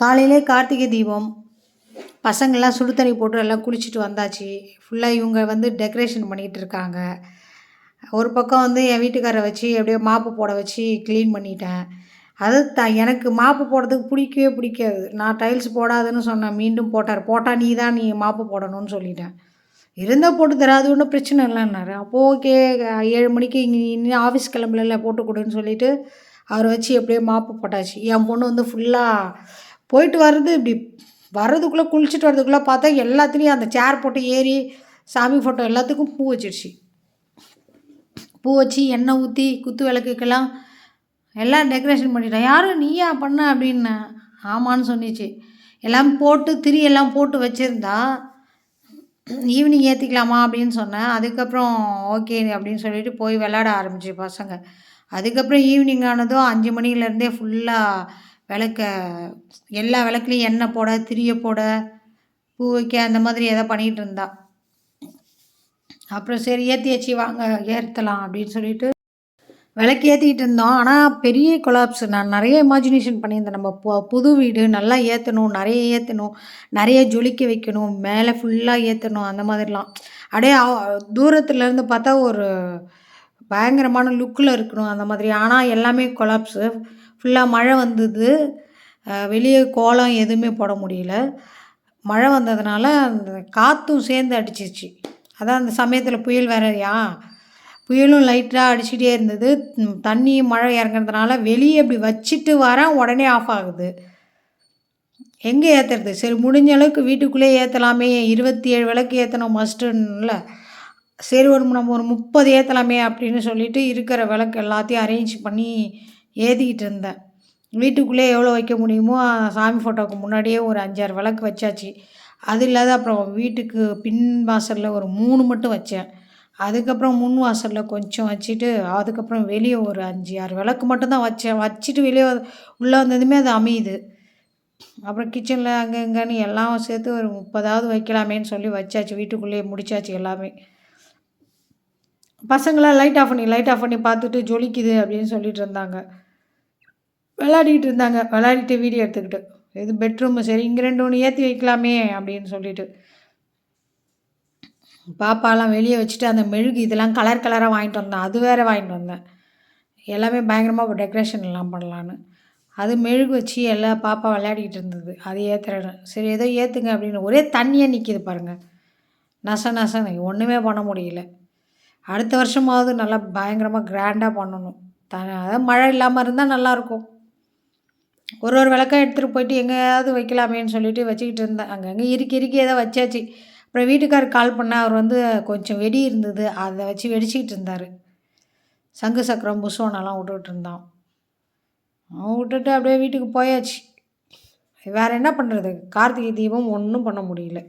காலையிலே கார்த்திகை தீபம். பசங்கள்லாம் சுடு தண்ணி போட்டு எல்லாம் குளிச்சுட்டு வந்தாச்சு. ஃபுல்லாக இவங்க வந்து டெக்கரேஷன் பண்ணிகிட்டு இருக்காங்க. ஒரு பக்கம் வந்து என் வீட்டுக்காரரை வச்சு அப்படியே மாப்பு போட வச்சு க்ளீன் பண்ணிட்டேன். அது த எனக்கு மாப்பு போடுறதுக்கு பிடிக்கவே பிடிக்காது. நான் டைல்ஸ் போடாதுன்னு சொன்னேன். மீண்டும் போட்டார். போட்டால் நீ தான் நீ மாப்பு போடணும்னு சொல்லிட்டேன். இருந்தால் போட்டு தர அது ஒன்றும் பிரச்சனை இல்லைன்னாரு. அப்போ ஓகே ஏழு மணிக்கு இங்கே இன்னும் ஆஃபீஸ் கிளம்பல போட்டு கொடுன்னு சொல்லிவிட்டு அவரை வச்சு எப்படியோ மாப்பு போட்டாச்சு. என் பொண்ணு வந்து ஃபுல்லாக போயிட்டு வர்றது இப்படி வர்றதுக்குள்ளே குளிச்சுட்டு வர்றதுக்குள்ளே பார்த்தா எல்லாத்துலேயும் அந்த சேர் போட்டு ஏறி சாமி ஃபோட்டோ எல்லாத்துக்கும் பூ வச்சிடுச்சு பூ வச்சு எண்ணெய் ஊற்றி குத்து விளக்குக்கெல்லாம் எல்லாம் டெக்கரேஷன் பண்ணிட்டேன் யாரும் நீயா பண்ண அப்படின்னு ஆமான்னு சொன்னிச்சு. எல்லாம் போட்டு திரி எல்லாம் போட்டு வச்சுருந்தா ஈவினிங் ஏற்றிக்கலாமா அப்படின்னு சொன்னேன். அதுக்கப்புறம் ஓகே அப்படின்னு சொல்லிட்டு போய் விளாட ஆரம்பிச்சு பசங்க. அதுக்கப்புறம் ஈவினிங் ஆனதும் அஞ்சு மணிலேருந்தே ஃபுல்லாக விளக்க எல்லா விளக்குலையும் எண்ணெய் போட திரிய போட பூ வைக்க அந்த மாதிரி எதோ பண்ணிகிட்டு இருந்தா. அப்புறம் சரி ஏற்றி வச்சு வாங்க ஏற்றலாம் அப்படின்னு சொல்லிட்டு விளக்கு ஏற்றிக்கிட்டு இருந்தோம். ஆனால் பெரிய கொலாப்ஸ் நான் நிறைய இமேஜினேஷன் பண்ணியிருந்தேன். நம்ம பு புது வீடு நல்லா ஏற்றணும் நிறைய ஏற்றணும் நிறைய ஜொலிக்க வைக்கணும் மேலே ஃபுல்லாக ஏற்றணும் அந்த மாதிரிலாம். அப்படியே தூரத்துலேருந்து பார்த்தா ஒரு பயங்கரமான லுக்கில் இருக்கணும் அந்த மாதிரி. ஆனால் எல்லாமே கொலாப்ஸு ஃபுல்லாக மழை வந்தது. வெளியே கோலம் எதுவுமே போட முடியல. மழை வந்ததுனால அந்த காற்றும் சேர்ந்து அடிச்சிச்சு அதான் அந்த சமயத்தில் புயல் வேறையா? புயலும் லைட்டாக அடிச்சுட்டே இருந்தது. தண்ணி மழை இறங்குறதுனால வெளியே இப்படி வச்சுட்டு வரேன் உடனே ஆஃப் ஆகுது. எங்கே ஏற்றுறது சரி முடிஞ்ச அளவுக்கு வீட்டுக்குள்ளே ஏற்றலாமே இருபத்தி ஏழு விளக்கு ஏற்றணும் மஸ்ட்டுன்னுல சரி ஒரு நம்ம ஒரு முப்பது ஏற்றலாமே அப்படின்னு சொல்லிட்டு இருக்கிற விளக்கு எல்லாத்தையும் அரேஞ்ச் பண்ணி ஏற்றிக்கிட்டு இருந்தேன். வீட்டுக்குள்ளே எவ்வளோ வைக்க முடியுமோ சாமி ஃபோட்டோவுக்கு முன்னாடியே ஒரு அஞ்சாறு விளக்கு வச்சாச்சு. அது இல்லாத அப்புறம் வீட்டுக்கு பின் வாசலில் ஒரு மூணு மட்டும் வச்சேன். அதுக்கப்புறம் முன் வாசலில் கொஞ்சம் வச்சுட்டு அதுக்கப்புறம் வெளியே ஒரு அஞ்சு ஆறு விளக்கு மட்டும்தான் வச்சேன். வச்சுட்டு வெளியே உள்ளே வந்ததுமே அது அமையுது. அப்புறம் கிச்சனில் அங்கே இங்கேன்னு எல்லாம் சேர்த்து ஒரு முப்பதாவது வைக்கலாமேன்னு சொல்லி வச்சாச்சு. வீட்டுக்குள்ளேயே முடிச்சாச்சு எல்லாமே. பசங்களாம் லைட் ஆஃப் பண்ணி லைட் ஆஃப் பண்ணி பார்த்துட்டு ஜொலிக்குது அப்படின்னு சொல்லிட்டு இருந்தாங்க. விளாடிக்கிட்டு இருந்தாங்க. விளையாடிட்டு வீடியோ எடுத்துக்கிட்டு. இது பெட்ரூமு. சரி இங்கே ரெண்டு ஒன்று ஏற்றி வைக்கலாமே அப்படின்னு சொல்லிட்டு. பாப்பாலாம் வெளியே வச்சுட்டு அந்த மெழுகு இதெல்லாம் கலர் கலராக வாங்கிட்டு வந்தேன். அது வேறு வாங்கிட்டு வந்தேன். எல்லாமே பயங்கரமாக டெக்கரேஷன் எல்லாம் பண்ணலான்னு. அது மெழுகு வச்சு எல்லாம் பாப்பா விளையாடிக்கிட்டு இருந்தது. அது ஏற்றுறேன் சரி ஏதோ ஏற்றுங்க அப்படின்னு. ஒரே தண்ணியாக நிற்கிது பாருங்கள் நச நசன்னு. ஒன்றுமே பண்ண முடியல. அடுத்த வருஷமாவது நல்லா பயங்கரமாக கிராண்டாக பண்ணணும். த அதாவது மழை இல்லாமல் இருந்தால் நல்லாயிருக்கும் ஒரு ஒரு விளக்கா எடுத்துகிட்டு போயிட்டு எங்கேயாவது வைக்கலாமேன்னு சொல்லிட்டு வச்சுக்கிட்டு இருந்தேன். அங்கங்கே இறுக்கி இறுக்கி ஏதோ வச்சாச்சு. அப்புறம் வீட்டுக்காரர் கால் பண்ணால் அவர் வந்து கொஞ்சம் வெடி இருந்தது. அதை வச்சு வெடிச்சிக்கிட்டு இருந்தார். சங்கு சக்கரம் புஷ்வானெல்லாம் விட்டுக்கிட்டு இருந்தான். விட்டுட்டு அப்படியே வீட்டுக்கு போயாச்சு. வேறு என்ன பண்ணுறது கார்த்திகை தீபம் ஒன்றும் பண்ண முடியல.